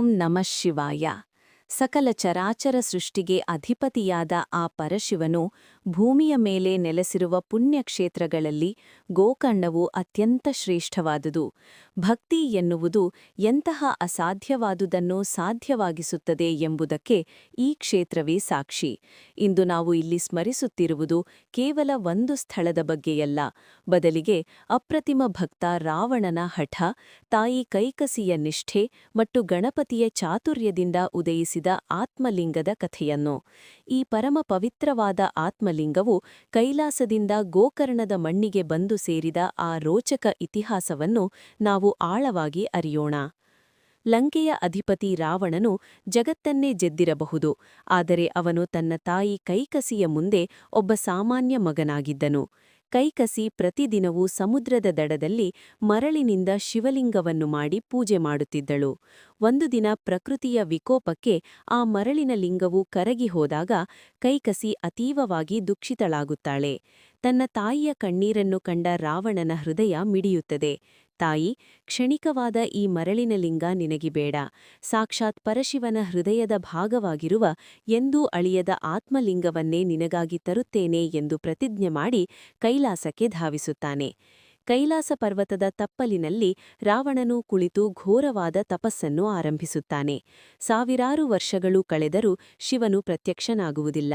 ಓಂ ನಮಃ ಶಿವಾಯ. ಸಕಲ ಚರಾಚರ ಸೃಷ್ಟಿಗೆ ಅಧಿಪತಿಯಾದ ಆ ಪರಶಿವನು ಭೂಮಿಯ ಮೇಲೆ ನೆಲೆಸಿರುವ ಪುಣ್ಯಕ್ಷೇತ್ರಗಳಲ್ಲಿ ಗೋಕರ್ಣವು ಅತ್ಯಂತ ಶ್ರೇಷ್ಠವಾದುದು. ಭಕ್ತಿ ಎನ್ನುವುದು ಎಂತಹ ಅಸಾಧ್ಯವಾದುದನ್ನು ಸಾಧ್ಯವಾಗಿಸುತ್ತದೆ ಎಂಬುದಕ್ಕೆ ಈ ಕ್ಷೇತ್ರವೇ ಸಾಕ್ಷಿ. ಇಂದು ನಾವು ಇಲ್ಲಿ ಸ್ಮರಿಸುತ್ತಿರುವುದು ಕೇವಲ ಒಂದು ಸ್ಥಳದ ಬಗ್ಗೆಯಲ್ಲ. ಬದಲಿಗೆ ಅಪ್ರತಿಮ ಭಕ್ತ ರಾವಣನ ಹಠ, ತಾಯಿ ಕೈಕಸಿಯ ನಿಷ್ಠೆ ಮತ್ತು ಗಣಪತಿಯ ಚಾತುರ್ಯದಿಂದ ಉದಯಿಸಿದ ಆತ್ಮಲಿಂಗದ ಕಥೆಯನ್ನು. ಈ ಪರಮ ಪವಿತ್ರವಾದ ಆತ್ಮಲಿಂಗವು ಕೈಲಾಸದಿಂದ ಗೋಕರ್ಣದ ಮಣ್ಣಿಗೆ ಬಂದು ಸೇರಿದ ಆ ರೋಚಕ ಇತಿಹಾಸವನ್ನು ನಾವು ಆಳವಾಗಿ ಅರಿಯೋಣ. ಲಂಕೆಯ ಅಧಿಪತಿ ರಾವಣನು ಜಗತ್ತನ್ನೇ ಜೆದ್ದಿರಬಹುದು ಆದರೆ ಅವನು ತನ್ನ ತಾಯಿ ಕೈಕಸಿಯ ಮುಂದೆ ಒಬ್ಬ ಸಾಮಾನ್ಯ ಮಗನಾಗಿದ್ದನು. ಕೈಕಸಿ ಪ್ರತಿದಿನವೂ ಸಮುದ್ರದ ದಡದಲ್ಲಿ ಮರಳಿನಿಂದ ಶಿವಲಿಂಗವನ್ನು ಮಾಡಿ ಪೂಜೆ ಮಾಡುತ್ತಿದ್ದಳು. ಒಂದು ದಿನ ಪ್ರಕೃತಿಯ ವಿಕೋಪಕ್ಕೆ ಆ ಮರಳಿನ ಲಿಂಗವು ಕರಗಿ ಹೋದಾಗ ಕೈಕಸಿ ಅತೀವವಾಗಿ ದುಃಖಿತಳಾಗುತ್ತಾಳೆ. ತನ್ನ ತಾಯಿಯ ಕಣ್ಣೀರನ್ನು ಕಂಡ ರಾವಣನ ಹೃದಯ ಮಿಡಿಯುತ್ತದೆ. ತಾಯಿ, ಕ್ಷಣಿಕವಾದ ಈ ಮರಳಿನ ಲಿಂಗ ನಿನಗಿಬೇಡ ಸಾಕ್ಷಾತ್ ಪರಶಿವನ ಹೃದಯದ ಭಾಗವಾಗಿರುವ ಎಂದೂ ಅಳಿಯದ ಆತ್ಮಲಿಂಗವನ್ನೇ ನಿನಗಾಗಿ ತರುತ್ತೇನೆ ಎಂದು ಪ್ರತಿಜ್ಞೆ ಮಾಡಿ ಕೈಲಾಸಕ್ಕೆ ಧಾವಿಸುತ್ತಾನೆ. ಕೈಲಾಸ ಪರ್ವತದ ತಪ್ಪಲಿನಲ್ಲಿ ರಾವಣನು ಕುಳಿತು ಘೋರವಾದ ತಪಸ್ಸನ್ನು ಆರಂಭಿಸುತ್ತಾನೆ. ಸಾವಿರಾರು ವರ್ಷಗಳು ಕಳೆದರೂ ಶಿವನು ಪ್ರತ್ಯಕ್ಷನಾಗುವುದಿಲ್ಲ.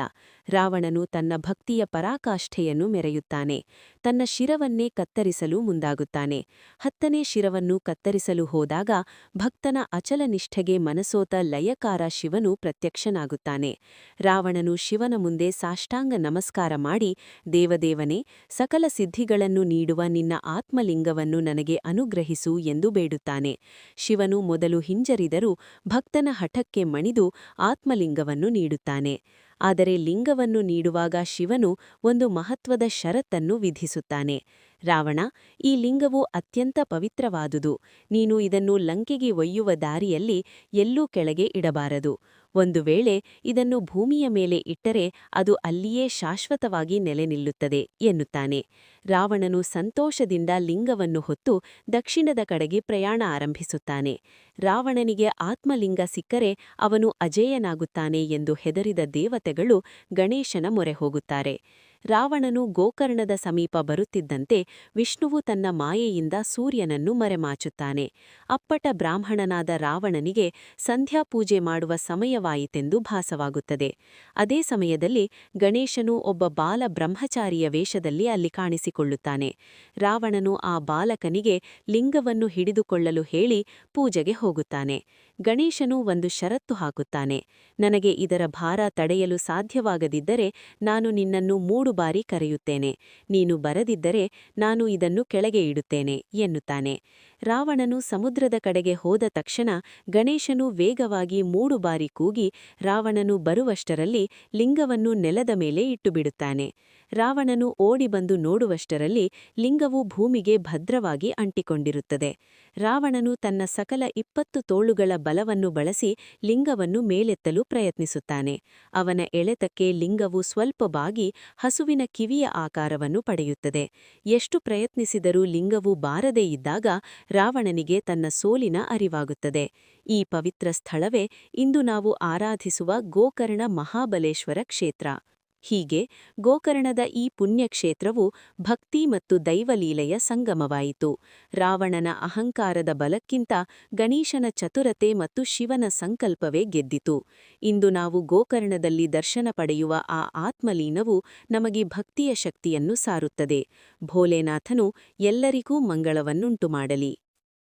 ರಾವಣನು ತನ್ನ ಭಕ್ತಿಯ ಪರಾಕಾಷ್ಠೆಯನ್ನು ಮೆರೆಯುತ್ತಾನೆ. ತನ್ನ ಶಿರವನ್ನೇ ಕತ್ತರಿಸಲು ಮುಂದಾಗುತ್ತಾನೆ. ಹತ್ತನೇ ಶಿರವನ್ನು ಕತ್ತರಿಸಲು ಹೋದಾಗ ಭಕ್ತನ ಅಚಲ ನಿಷ್ಠೆಗೆ ಮನಸೋತ ಲಯಕಾರ ಶಿವನು ಪ್ರತ್ಯಕ್ಷನಾಗುತ್ತಾನೆ. ರಾವಣನು ಶಿವನ ಮುಂದೆ ಸಾಷ್ಟಾಂಗ ನಮಸ್ಕಾರ ಮಾಡಿ, ದೇವದೇವನೇ, ಸಕಲ ಸಿದ್ಧಿಗಳನ್ನು ನೀಡುವ ನಿನ್ನ ಆತ್ಮಲಿಂಗವನ್ನು ನನಗೆ ಅನುಗ್ರಹಿಸು ಎಂದು ಬೇಡುತ್ತಾನೆ. ಶಿವನು ಮೊದಲು ಹಿಂಜರಿದರೂ ಭಕ್ತನ ಹಠಕ್ಕೆ ಮಣಿದು ಆತ್ಮಲಿಂಗವನ್ನು ನೀಡುತ್ತಾನೆ. ಆದರೆ ಲಿಂಗವನ್ನು ನೀಡುವಾಗ ಶಿವನು ಒಂದು ಮಹತ್ವದ ಷರತ್ತನ್ನು ವಿಧಿಸುತ್ತಾನೆ. ರಾವಣ, ಈ ಲಿಂಗವು ಅತ್ಯಂತ ಪವಿತ್ರವಾದುದು. ನೀನು ಇದನ್ನು ಲಂಕೆಗೆ ಒಯ್ಯುವ ದಾರಿಯಲ್ಲಿ ಎಲ್ಲೂ ಕೆಳಗೆ ಇಡಬಾರದು. ಒಂದು ವೇಳೆ ಇದನ್ನು ಭೂಮಿಯ ಮೇಲೆ ಇಟ್ಟರೆ ಅದು ಅಲ್ಲಿಯೇ ಶಾಶ್ವತವಾಗಿ ನೆಲೆ ನಿಲ್ಲುತ್ತದೆ ಎನ್ನುತ್ತಾನೆ. ರಾವಣನು ಸಂತೋಷದಿಂದ ಲಿಂಗವನ್ನು ಹೊತ್ತು ದಕ್ಷಿಣದ ಕಡೆಗೆ ಪ್ರಯಾಣ ಆರಂಭಿಸುತ್ತಾನೆ. ರಾವಣನಿಗೆ ಆತ್ಮಲಿಂಗ ಸಿಕ್ಕರೆ ಅವನು ಅಜೇಯನಾಗುತ್ತಾನೆ ಎಂದು ಹೆದರಿದ ದೇವತೆಗಳು ಗಣೇಶನ ಮೊರೆ ಹೋಗುತ್ತಾರೆ. ರಾವಣನು ಗೋಕರ್ಣದ ಸಮೀಪ ಬರುತ್ತಿದ್ದಂತೆ ವಿಷ್ಣುವು ತನ್ನ ಮಾಯೆಯಿಂದ ಸೂರ್ಯನನ್ನು ಮರೆಮಾಚುತ್ತಾನೆ. ಅಪ್ಪಟ ಬ್ರಾಹ್ಮಣನಾದ ರಾವಣನಿಗೆ ಸಂಧ್ಯಾಪೂಜೆ ಮಾಡುವ ಸಮಯವಾಯಿತೆಂದು ಭಾಸವಾಗುತ್ತದೆ. ಅದೇ ಸಮಯದಲ್ಲಿ ಗಣೇಶನು ಒಬ್ಬ ಬಾಲ ಬ್ರಹ್ಮಚಾರಿಯ ವೇಷದಲ್ಲಿ ಅಲ್ಲಿ ಕಾಣಿಸಿಕೊಳ್ಳುತ್ತಾನೆ. ರಾವಣನು ಆ ಬಾಲಕನಿಗೆ ಲಿಂಗವನ್ನು ಹಿಡಿದುಕೊಳ್ಳಲು ಹೇಳಿ ಪೂಜೆಗೆ ಹೋಗುತ್ತಾನೆ. ಗಣೇಶನು ಒಂದು ಷರತ್ತು ಹಾಕುತ್ತಾನೆ. ನನಗೆ ಇದರ ಭಾರ ತಡೆಯಲು ಸಾಧ್ಯವಾಗದಿದ್ದರೆ ನಾನು ನಿನ್ನನ್ನು ಮೂಡು ಬಾರಿ ಕರೆಯುತ್ತೇನೆ. ನೀನು ಬರದಿದ್ದರೆ ನಾನು ಇದನ್ನು ಕೆಳಗೆ ಇಡುತ್ತೇನೆ ಎನ್ನುತ್ತಾನೆ. ರಾವಣನು ಸಮುದ್ರದ ಕಡೆಗೆ ಹೋದ ತಕ್ಷಣ ಗಣೇಶನು ವೇಗವಾಗಿ ಮೂಡು ಬಾರಿ ಕೂಗಿ ರಾವಣನು ಬರುವಷ್ಟರಲ್ಲಿ ಲಿಂಗವನ್ನು ನೆಲದ ಮೇಲೆ ಇಟ್ಟುಬಿಡುತ್ತಾನೆ. ರಾವಣನು ಓಡಿ ಬಂದು ನೋಡುವಷ್ಟರಲ್ಲಿ ಲಿಂಗವು ಭೂಮಿಗೆ ಭದ್ರವಾಗಿ ಅಂಟಿಕೊಂಡಿರುತ್ತದೆ. ರಾವಣನು ತನ್ನ ಸಕಲ ಇಪ್ಪತ್ತು ತೋಳುಗಳ ಬಲವನ್ನು ಬಳಸಿ ಲಿಂಗವನ್ನು ಮೇಲೆತ್ತಲು ಪ್ರಯತ್ನಿಸುತ್ತಾನೆ. ಅವನ ಎಳೆತಕ್ಕೆ ಲಿಂಗವು ಸ್ವಲ್ಪ ಬಾಗಿ ಹಸುವಿನ ಕಿವಿಯ ಆಕಾರವನ್ನು ಪಡೆಯುತ್ತದೆ. ಎಷ್ಟು ಪ್ರಯತ್ನಿಸಿದರೂ ಲಿಂಗವು ಬಾರದೇ ಇದ್ದಾಗ ರಾವಣನಿಗೆ ತನ್ನ ಸೋಲಿನ ಅರಿವಾಗುತ್ತದೆ. ಈ ಪವಿತ್ರ ಸ್ಥಳವೇ ಇಂದು ನಾವು ಆರಾಧಿಸುವ ಗೋಕರ್ಣ ಮಹಾಬಲೇಶ್ವರ ಕ್ಷೇತ್ರ. ಹೀಗೆ ಗೋಕರ್ಣದ ಈ ಪುಣ್ಯಕ್ಷೇತ್ರವು ಭಕ್ತಿ ಮತ್ತು ದೈವಲೀಲೆಯ ಸಂಗಮವಾಯಿತು. ರಾವಣನ ಅಹಂಕಾರದ ಬಲಕ್ಕಿಂತ ಗಣೇಶನ ಚತುರತೆ ಮತ್ತು ಶಿವನ ಸಂಕಲ್ಪವೇ ಗೆದ್ದಿತು. ಇಂದು ನಾವು ಗೋಕರ್ಣದಲ್ಲಿ ದರ್ಶನ ಪಡೆಯುವ ಆ ಆತ್ಮಲೀನವು ನಮಗೆ ಭಕ್ತಿಯ ಶಕ್ತಿಯನ್ನು ಸಾರುತ್ತದೆ. ಭೋಲೆನಾಥನು ಎಲ್ಲರಿಗೂ ಮಂಗಳವನ್ನುಂಟು ಮಾಡಲಿ